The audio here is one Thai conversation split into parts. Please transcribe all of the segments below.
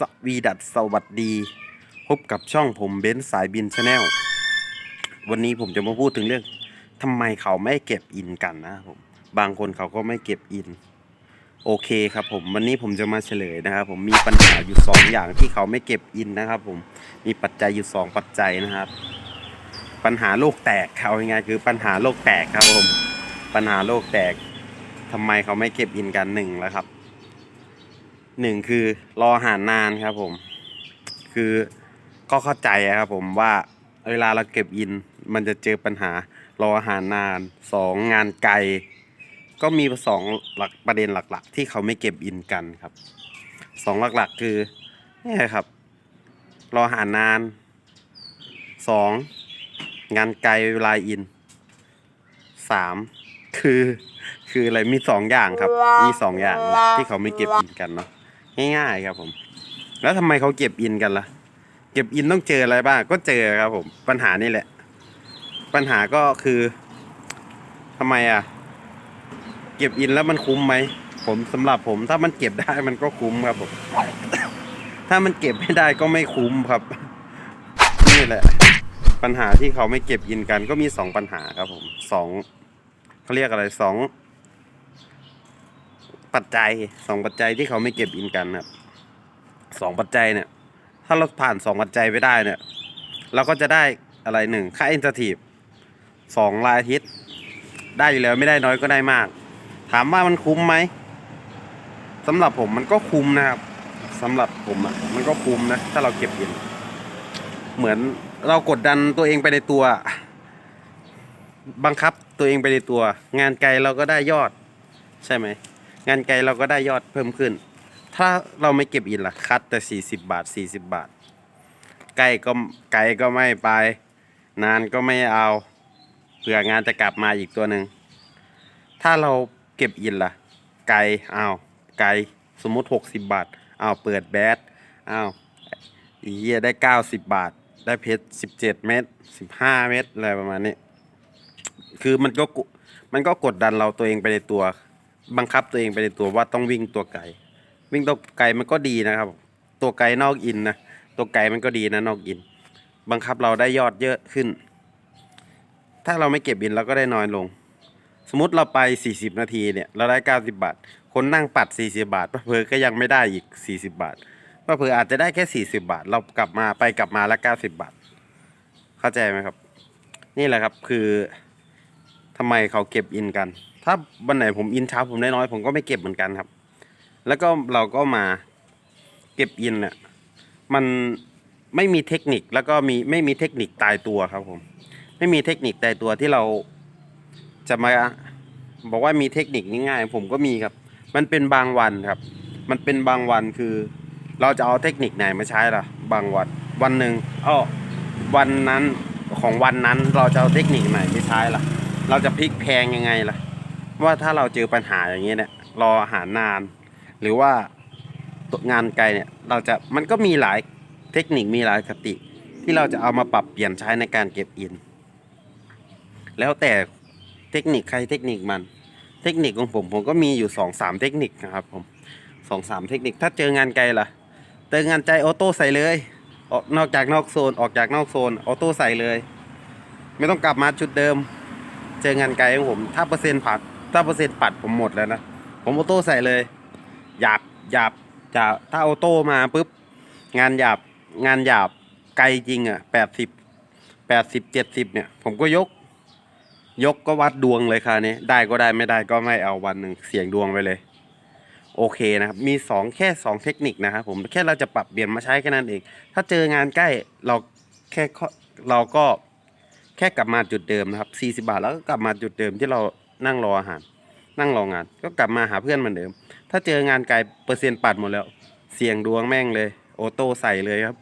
สวีดัสสวัสดี พบกับช่องผมเบนซ์สายบินชาแนลวันนี้ผมจะมาพูดถึงเรื่องทำไมเขาไม่เก็บอินกันนะครับผมบางคนเขาก็ไม่เก็บอิน โอเคครับผมวันนี้ผมจะมาเฉลยนะครับผมมีปัญหาอยู่สองอย่างที่เขาไม่เก็บอินนะครับผมมีปัจจัยอยู่สองปัจจัยนะครับ ปัญหาโลกแตกเขายังไงายคือปัญหาโลกแตกครับผมปัญหาโลกแตกทำไมเขาไม่เก็บอินกันหนึ่งแล้วครับ หนึ่งคือรออาหารนานครับผม คือก็เข้าใจอะครับผมว่าเวลาเราเก็บอินมันจะเจอปัญหารออาหารนานสองงานไกล ก็มีสองหลักประเด็นหลัก ๆ ที่เขาไม่เก็บอินกันครับสองหลักๆคือนี่ครับ รออาหารนานสองงานไกลเวลาอินสามคือ คืออะไรมีสองอย่างครับ มีสองอย่างที่เขาไม่เก็บอินกันเนาะ ง่ายๆครับผม แล้วทำไมเขาเก็บอินกันล่ะ เก็บอินต้องเจออะไรบ้าง ก็เจอครับผม ปัญหานี่แหละ ปัญหาก็คือทำไมอะ เก็บอินแล้วมันคุ้มไหมผมสำหรับผม ถ้ามันเก็บได้มันก็คุ้มครับผม ถ้ามันเก็บไม่ได้ก็ไม่คุ้มครับ นี่แหละ ปัญหาที่เขาไม่เก็บอินกันก็มีสองปัญหาครับผมสองเขาเรียกอะไรสอง ปัจจัยสองปัจจัยที่เขาไม่เก็บอินกันครับสองปัจจัยเนี่ย ถ้าเราผ่านสองปัจจัยไปได้เนี่ย เราก็จะได้อะไรหนึ่งค่าอินเทอร์ทีฟสองรายอาทิตย์ ได้อยู่แล้วไม่ได้น้อยก็ได้มาก ถามว่ามันคุ้มไหมสำหรับผมมันก็คุ้มนะครับสำหรับผมอะมันก็คุ้มนะ ถ้าเราเก็บอิน เหมือนเรากดดันตัวเองไปในตัว บังคับตัวเองไปในตัว งานไกลเราก็ได้ยอด ใช่ไหม งานไกลเราก็ได้ยอดเพิ่มขึ้น ถ้าเราไม่เก็บอินล่ะคัดแต่สี่สิบาทสี่สิบาทใกล้ก็ไกลก็ไม่ไป นานก็ไม่เอาเผื่องานจะกลับมาอีกตัวหนึ่งถ้าเราเก็บอินล่ะ ไกลอ้าไกลสมมุติหกสิบาทเอาเปิดแบดอ้าอีเหี้ยได้เก้าสิบบาท ได้เพชรสิบเจ็ดเม็ดสิบห้าเม็ดอะไรประมาณนี้ คือมันก็มันก็กดดันเราตัวเองไปในตัว บังคับตัวเองไปในตัวว่าต้องวิ่งตัวไกลวิ่งตัวไกลมันก็ดีนะครับ ตัวไกลนอกอินนะตัวไกลมันก็ดีนะนอกอิน บังคับเราได้ยอดเยอะขึ้น ถ้าเราไม่เก็บอินเราก็ได้น้อยลง สมมติเราไป 40 นาทีเนี่ยเราได้ 90 บาท คนนั่งปัด 40 บาทเพอก็ยังไม่ได้อีก 40 บาทเพออาจจะได้แค่ 40 บาท เรากลับมาไปกลับมาแล้ว90 บาท เข้าใจไหมครับ นี่แหละครับคือ ทำไมเขาเก็บอินกัน ถ้าวันไหนผมอินเช้าผมได้น้อยผมก็ไม่เก็บเหมือนกันครับ แล้วก็เราก็มาเก็บอินเนี่ยมันไม่มีเทคนิคแล้วก็มีไม่มีเทคนิคตายตัวครับผม ไม่มีเทคนิคตายตัวที่เราจะมาบอกว่ามีเทคนิคง่ายๆผมก็มีครับ มันเป็นบางวันครับ มันเป็นบางวันคือ เราจะเอาเทคนิคไหนมาใช้ล่ะ บางวันวันหนึ่งอ้อวันนั้นของวันนั้นเราจะเอาเทคนิคไหนไปใช้ล่ะ เราจะพลิกแพงยังไงล่ะ ว่าถ้าเราเจอปัญหาอย่างนี้เนี่ย รออาหารนาน หรือว่างานไกลเนี่ย เราจะมันก็มีหลายเทคนิคมีหลายคติ ที่เราจะเอามาปรับเปลี่ยนใช้ในการเก็บอิน แล้วแต่เทคนิคใครเทคนิคมัน เทคนิคของผมผมก็มีอยู่สองสามเทคนิคนะครับผมสองสามเทคนิคถ้าเจองานไกลล่ะเจองานใจออโต้ใส่เลยออกนอกจากนอกโซนออกจากนอกโซนออโต้ใส่เลย ไม่ต้องกลับมาจุดเดิม เจองานไกลของผม ถ้าเปอร์เซ็นต์ผัดถ้าเปอร์เซ็นต์ปัดผมหมดแล้วนะ ผมออโต้ใส่เลยหยาบหยาบจะถ้าออโต้มาปุ๊บ งานหยาบงานหยาบไกลจริงอะแปดสิบแปดสิบเจ็ดสิบเนี่ย ผมก็ยก ยกก็วัดดวงเลยค่ะนี้ได้ก็ได้ไม่ได้ก็ไม่เอาวันหนึ่งเสี่ยงดวงไปเลย โอเคนะครับ มีสองแค่สองเทคนิคนะครับผมแค่เราจะปรับเปลี่ยนมาใช้แค่นั้นเอง ถ้าเจองานใกล้เราแค่เราก็ แค่กลับมาจุดเดิมนะครับสี่สิบาทแล้วก็กลับมาจุดเดิมที่เรานั่งรออาหาร นั่งรองาน ก็กลับมาหาเพื่อนเหมือนเดิม ถ้าเจองานไกลเปอร์เซ็นต์ปัดหมดแล้ว เสี่ยงดวงแม่งเลย โอโต้ใส่เลยครับ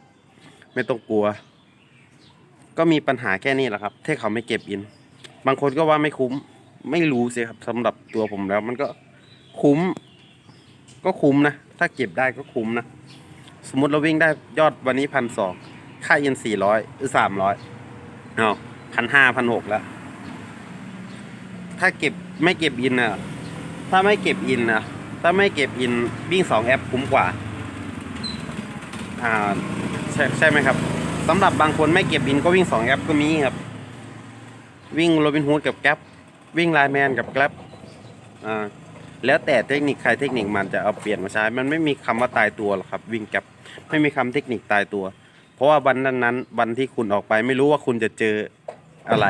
ไม่ต้องกลัว ก็มีปัญหาแค่นี้แหละครับที่เขาไม่เก็บอิน บางคนก็ว่าไม่คุ้ม ไม่รู้สิครับสำหรับตัวผมแล้ว มันก็คุ้ม ก็คุ้มนะ ถ้าเก็บได้ก็คุ้มนะ สมมติเราวิ่งได้ยอดวันนี้พันสองค่าเย็นสี่ร้อยหรือสามร้อยเอา พันห้าพันหกแล้ว ถ้าเก็บไม่เก็บอินอะ ถ้าไม่เก็บอินนะถ้าไม่เก็บอินวิ่งสองแอปคุ้มกว่า อ่าใช่ใช่ไหมครับสำหรับบางคนไม่เก็บบินก็วิ่งสองแอปก็มีครับ วิ่งโรบินฮูดกับแก๊ปวิ่งไลแมนกับแก๊ปอ่าแล้วแต่เทคนิคใครเทคนิคมันจะเอาเปลี่ยนมาใช้ มันไม่มีคำว่าตายตัวหรอกครับ วิ่งแก๊ปไม่มีคำเทคนิคตายตัว เพราะว่าวันนั้นนั้นวันที่คุณออกไปไม่รู้ว่าคุณจะเจอ อะไร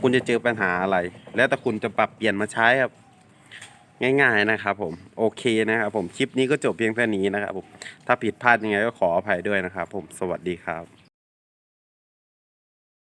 คุณจะเจอปัญหาอะไร แล้วแต่คุณจะปรับเปลี่ยนมาใช้ครับง่าย ๆนะครับผมโอเคนะครับผมคลิปนี้ก็จบเพียงแค่นี้นะครับผมถ้าผิดพลาดยังไงก็ขออภัยด้วยนะครับผมสวัสดีครับ